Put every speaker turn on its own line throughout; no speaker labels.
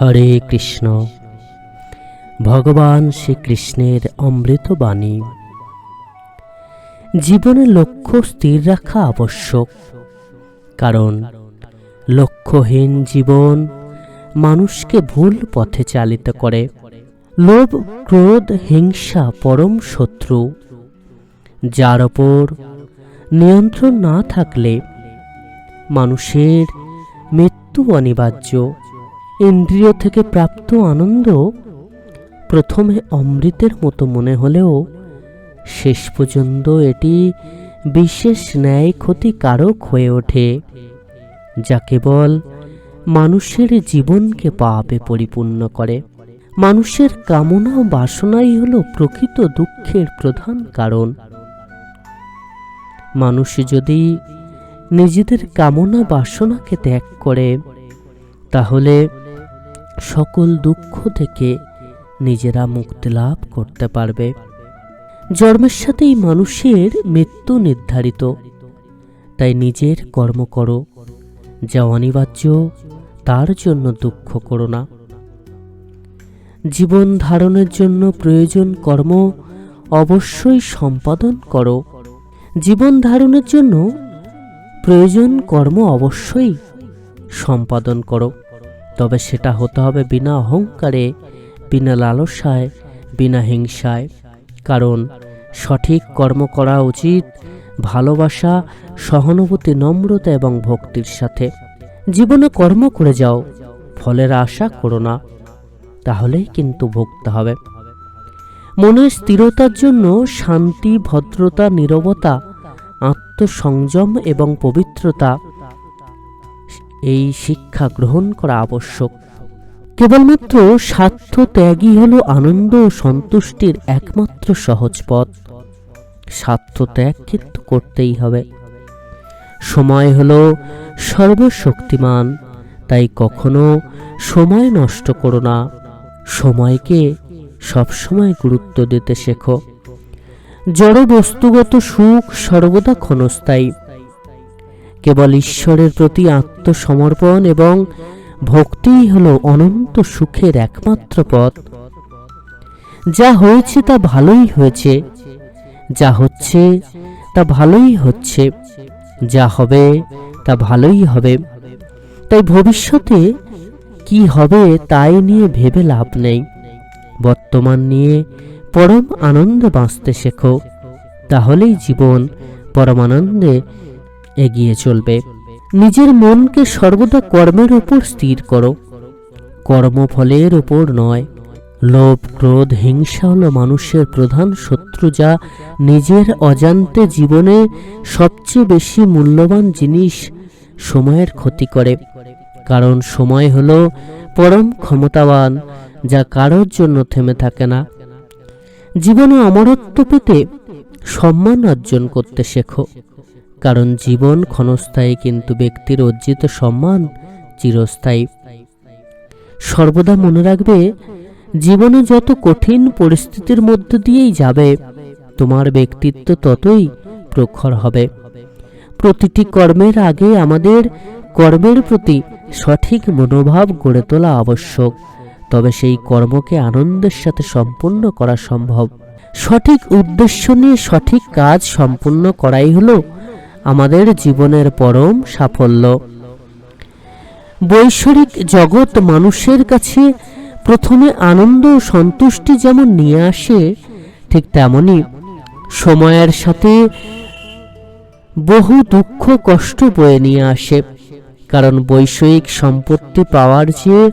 হরে কৃষ্ণ। ভগবান শ্রীকৃষ্ণের অমৃত বাণী। জীবনে লক্ষ্য স্থির রাখা আবশ্যক, কারণ লক্ষ্যহীন জীবন মানুষকে ভুল পথে চালিত করে। লোভ, ক্রোধ, হিংসা পরম শত্রু। যার ওপর নিয়ন্ত্রণ না থাকলে মানুষের মৃত্যু অনিবার্য। ইন্দ্রিয় থেকে প্রাপ্ত আনন্দ প্রথমে অমৃতের মতো মনে হলেও শেষ পর্যন্ত এটি বিশেষ ন্যায় ক্ষতিকারক হয়ে ওঠে, যা কেবল মানুষের জীবনকে পাপে পরিপূর্ণ করে। মানুষের কামনা বাসনাই হলো প্রকৃত দুঃখের প্রধান কারণ। মানুষ যদি নিজেদের কামনা বাসনাকে ত্যাগ করে, তাহলে সকল দুঃখ থেকে নিজেরা মুক্তি লাভ করতে পারবে। জন্মের সাথেই মানুষের মৃত্যু নির্ধারিত। তাই নিজের কর্ম করো, যা অনিবার্য, তার জন্য দুঃখ করো না। জীবন ধারণের জন্য প্রয়োজন কর্ম অবশ্যই সম্পাদন করো। জীবন ধারণের জন্য প্রয়োজন কর্ম অবশ্যই সম্পাদন করো। তবে সেটা হতে হবে বিনা অহংকারে, বিনা লালসায়, বিনা হিংসায়। কারণ সঠিক কর্ম করা উচিত ভালোবাসা, সহানুভূতি, নম্রতা এবং ভক্তির সাথে। জীবনে কর্ম করে যাও, ফলের আশা করো না, তাহলেই কিন্তু ভুগতে হবে। মনের স্থিরতার জন্য শান্তি, ভদ্রতা, নীরবতা, আত্মসংযম এবং পবিত্রতা এই শিক্ষা গ্রহণ করা আবশ্যক। কেবলমাত্র স্বার্থ ত্যাগই হল আনন্দ ও সন্তুষ্টির একমাত্র সহজ পথ। স্বার্থ ত্যাগ কিন্তু করতেই হবে। সময় হলো সর্বশক্তিমান, তাই কখনো সময় নষ্ট করো না। সময়কে সবসময় গুরুত্ব দিতে শেখো। জড় বস্তুগত সুখ সর্বদা ক্ষণস্থায়ী। কেবল ঈশ্বরের প্রতি আত্মসমর্পণ এবং ভক্তিই হলো অনন্ত সুখের একমাত্র পথ। যা হয়েছে তা ভালোই হয়েছে, যা হচ্ছে তা ভালোই হচ্ছে, যা হবে তা ভালোই হবে। তাই ভবিষ্যতে কি হবে তাই নিয়ে ভেবে লাভ নেই। বর্তমান নিয়ে পরম আনন্দে বাঁচতে শেখো, তাহলেই জীবন পরমানন্দে এগিয়ে চলবে। নিজের মনকে সর্বদা কর্মের উপর স্থির করো। কর্মফলের উপর নয়। লোভ, ক্রোধ, হিংসা হলো মানুষের প্রধান শত্রু যা নিজের অজান্তে জীবনে সবচেয়ে বেশি মূল্যবান জিনিস সময়ের ক্ষতি করে। কারণ সময় হলো পরম ক্ষমতাবান, যা কারোর জন্য থেমে থাকে না। জীবনে অমরত্ব পেতে সম্মান অর্জন করতে শেখো। কারণ জীবন ক্ষণস্থায়ী কিন্তু ব্যক্তির অর্জিত সম্মান চিরস্থায়ী। সর্বদা মনে রাখবে, জীবনে যত কঠিন পরিস্থিতির মধ্য দিয়েই যাবে, তোমার ব্যক্তিত্ব ততই প্রখর হবে। প্রতিটি কর্মের আগে আমাদের কর্মের প্রতি সঠিক মনোভাব গড়ে তোলা আবশ্যক, তবে সেই কর্মকে আনন্দের সাথে সম্পূর্ণ করা সম্ভব। সঠিক উদ্দেশ্য নিয়ে সঠিক কাজ সম্পূর্ণ করাই হলো আমাদের জীবনের পরম সাফল্য। বৈশ্বরিক জগৎ মানুষের কাছে প্রথমে আনন্দ সন্তুষ্টি যেমন নিয়ে আসে, ঠিক তেমনি সময়ের সাথে বহু দুঃখ কষ্ট বয়ে নিয়ে আসে। কারণ বৈষয়িক সম্পত্তি পাওয়ার চেয়ে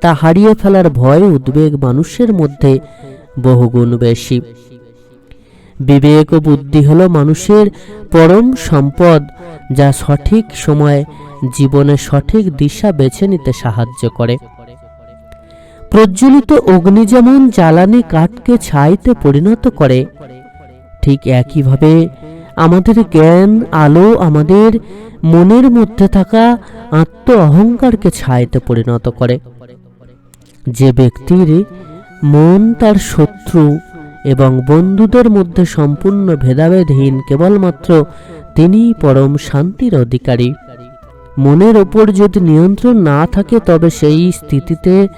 তা হারিয়ে ফেলার ভয়, উদ্বেগ মানুষের মধ্যে বহুগুণ বেশি। বিবেক ও বুদ্ধি হলো মানুষের পরম সম্পদ, যা সঠিক সময়ে জীবনে সঠিক দিশা বেছে নিতে সাহায্য করে। প্রজ্বলিত অগ্নি যেমন জ্বালানি কাঠকে ছাইতে পরিণত করে, ঠিক একইভাবে আমাদের জ্ঞান, আলো আমাদের মনের মধ্যে থাকা আত্ম অহংকারকে ছাইতে পরিণত করে। যে ব্যক্তির মন তার শত্রু এবং বন্ধুদের মধ্যে সম্পূর্ণ ভেদাভেদহীন কেবলমাত্র তিনিই পরম শান্তির অধিকারী। মনের ওপর যদি নিয়ন্ত্রণ না থাকে, তবে সেই স্থিতিতে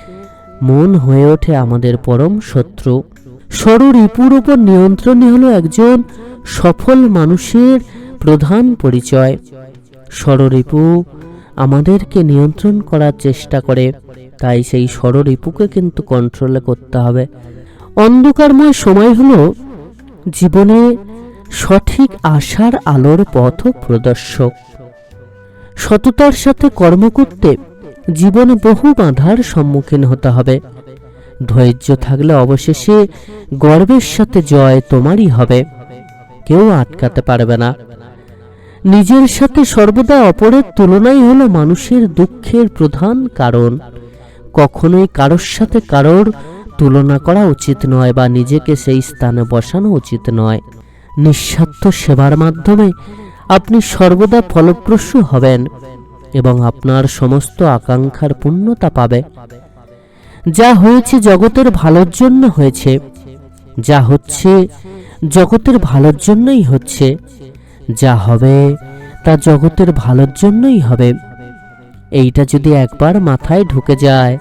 মন হয়ে ওঠে আমাদের পরম শত্রু। ষড়রিপুর উপর নিয়ন্ত্রণই হলো একজন সফল মানুষের প্রধান পরিচয়। ষড়রিপু আমাদেরকে নিয়ন্ত্রণ করার চেষ্টা করে, তাই সেই ষড়রিপুকে কিন্তু কন্ট্রোলে করতে হবে। অন্ধকারময় সময় হলো জীবনে সঠিক আশার আলোর পথ প্রদর্শক। সততার সাথে কর্ম করতে জীবন বহু বাধার সম্মুখীন হতে হবে। ধৈর্য থাকলে অবশেষে গর্বের সাথে জয় তোমারই হবে। কেউ আটকাতে পারবে না। নিজের সাথে সর্বদা অপরের তুলনাই হলো মানুষের দুঃখের প্রধান কারণ। কখনোই কারোর সাথে কারোর তুলনা করা উচিত নয় বা নিজেকে সেই স্থানে বসানো উচিত নয়। নিঃস্বার্থ সেবার মাধ্যমে আপনি সর্বদা ফলপ্রসূ হবেন এবং আপনার সমস্ত আকাঙ্ক্ষার পূর্ণতা পাবে। যা হয়েছে জগতের ভালোর জন্য হয়েছে, যা হচ্ছে জগতের ভালোর জন্যই হচ্ছে, যা হবে তা জগতের ভালোর জন্যই হবে। এইটা যদি একবার মাথায় ঢুকে যায়,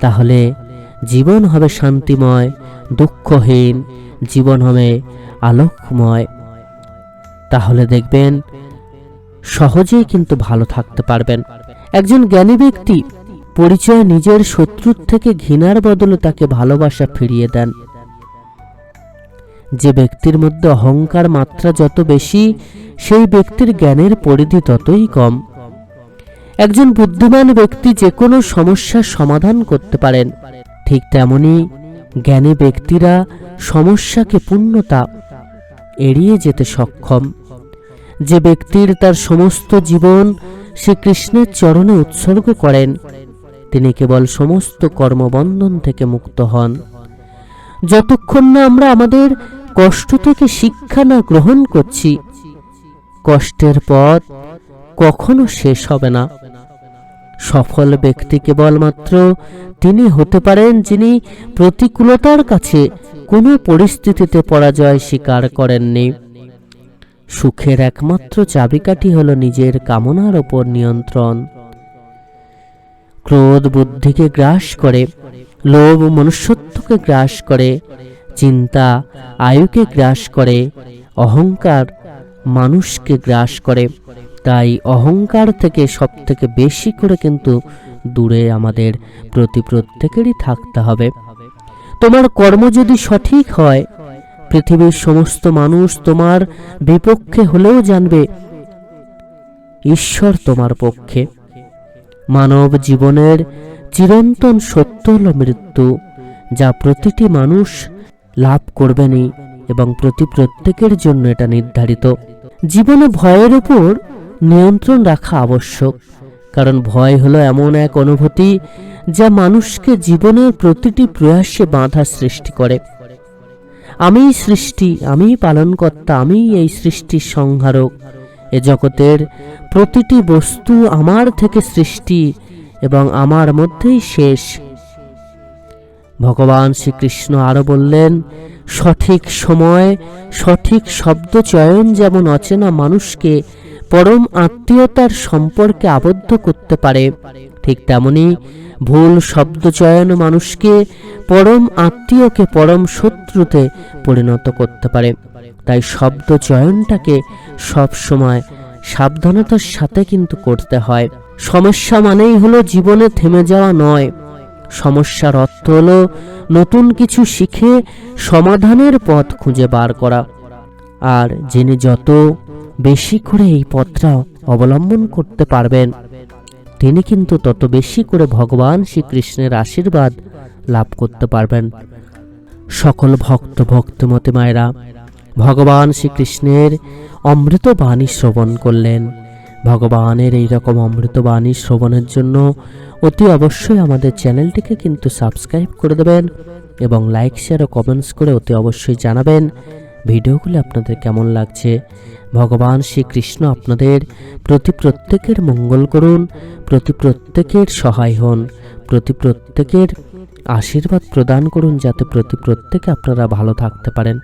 তাহলে জীবন হবে শান্তিময়, দুঃখহীন, জীবন হবে আলোকময়। তাহলে দেখবেন, সহজেই কিন্তু ভালো থাকতে পারবেন। একজন জ্ঞানী ব্যক্তি পরিচয় নিজের শত্রুর থেকে ঘৃণার বদলে তাকে ভালোবাসা ফিরিয়ে দেন। যে ব্যক্তির মধ্যে অহংকার মাত্রা যত বেশি, সেই ব্যক্তির জ্ঞানের পরিধি ততই কম। একজন বুদ্ধিমান ব্যক্তি যে কোনো সমস্যার সমাধান করতে পারেন। ঠিক তেমনি জ্ঞানী ব্যক্তিরা সমস্যাকে পূর্ণতা এড়িয়ে যেতে সক্ষম। যে ব্যক্তির তার সমস্ত জীবন শ্রী কৃষ্ণের চরণে উৎসর্গ করেন, তিনি কেবল সমস্ত কর্মবন্ধন থেকে মুক্ত হন। যতক্ষণ না আমরা আমাদের কষ্ট থেকে শিক্ষা না গ্রহণ করছি, কষ্টের পথ কখনো শেষ হবে না। সফল ব্যক্তি কেবলমাত্র তিনি হতে পারেন যিনি প্রতিকূলতার কাছে কোনো পরিস্থিতিতে পরাজয় স্বীকার করেননি। সুখের একমাত্র চাবিকাঠি হল নিজের কামনার ওপর নিয়ন্ত্রণ। ক্রোধ বুদ্ধিকে গ্রাস করে, লোভ মনুষ্যত্বকে গ্রাস করে, চিন্তা আয়ুকে গ্রাস করে, অহংকার মানুষকে গ্রাস করে তাই অহংকার থেকে সব থেকে বেশি করে কিন্তু দূরে আমাদের প্রতি প্রত্যেকেরই থাকতে হবে। তোমার কর্ম যদি সঠিক হয়, পৃথিবীর সমস্ত মানুষ তোমার বিপক্ষে হলেও জানবে ঈশ্বর তোমার পক্ষে। মানব জীবনের চিরন্তন সত্য হল মৃত্যু যা প্রতিটি মানুষ লাভ করবেনই এবং প্রতি প্রত্যেকের জন্য এটা নির্ধারিত। জীবনে ভয়ের উপর নিয়ন্ত্রণ রাখা আবশ্যক। কারণ ভয় হলো এমন এক অনুভূতি যা মানুষকে জীবনের প্রতিটি প্রয়াসে বাধা সৃষ্টি করে। আমি সৃষ্টি আমি পালনকর্তা আমি এই সৃষ্টির সংহারক। এ জগতের প্রতিটি বস্তু আমার থেকে সৃষ্টি এবং আমার মধ্যেই শেষ। ভগবান শ্রীকৃষ্ণ আরও বললেন, সঠিক সময়, সঠিক শব্দ চয়ন যেমন অচেনা মানুষকে পরম আত্মীয়তার সম্পর্কে আবদ্ধ করতে পারে। ঠিক তেমনি ভুল শব্দ চয়ন মানুষকে পরম আত্মীয়কে পরম শত্রুতে পরিণত করতে পারে। তাই শব্দ চয়নটাকে সব সময় সাবধানতার সাথে কিন্তু করতে হয়। সমস্যা মানেই হলো জীবনে থেমে যাওয়া নয়। সমস্যার অর্থ হলো নতুন কিছু শিখে সমাধানের পথ খুঁজে বার করা। আর যিনি যত বেশি করে এই পথটা অবলম্বন করতে পারবেন। তিনি কিন্তু তত বেশি করে ভগবান শ্রীকৃষ্ণের আশীর্বাদ লাভ করতে পারবেন। সকল ভক্ত, ভক্তমতে মায়েরা, ভগবান শ্রীকৃষ্ণের অমৃত বাণী শ্রবণ করলেন। ভগবানের এই রকম অমৃত বাণী শ্রবণের জন্য অতি অবশ্যই আমাদের চ্যানেলটিকে কিন্তু সাবস্ক্রাইব করে দেবেন এবং লাইক, শেয়ার ও কমেন্টস করে অতি অবশ্যই জানাবেন। ভিডিওগুলি আপনাদের কেমন লাগছে? ভগবান শ্রীকৃষ্ণ আপনাদের প্রতি প্রত্যেকের মঙ্গল করুন, প্রতি প্রত্যেকের সহায় হন, প্রতি প্রত্যেকের আশীর্বাদ প্রদান করুন, যাতে প্রতি প্রত্যেকে আপনারা ভালো থাকতে পারেন।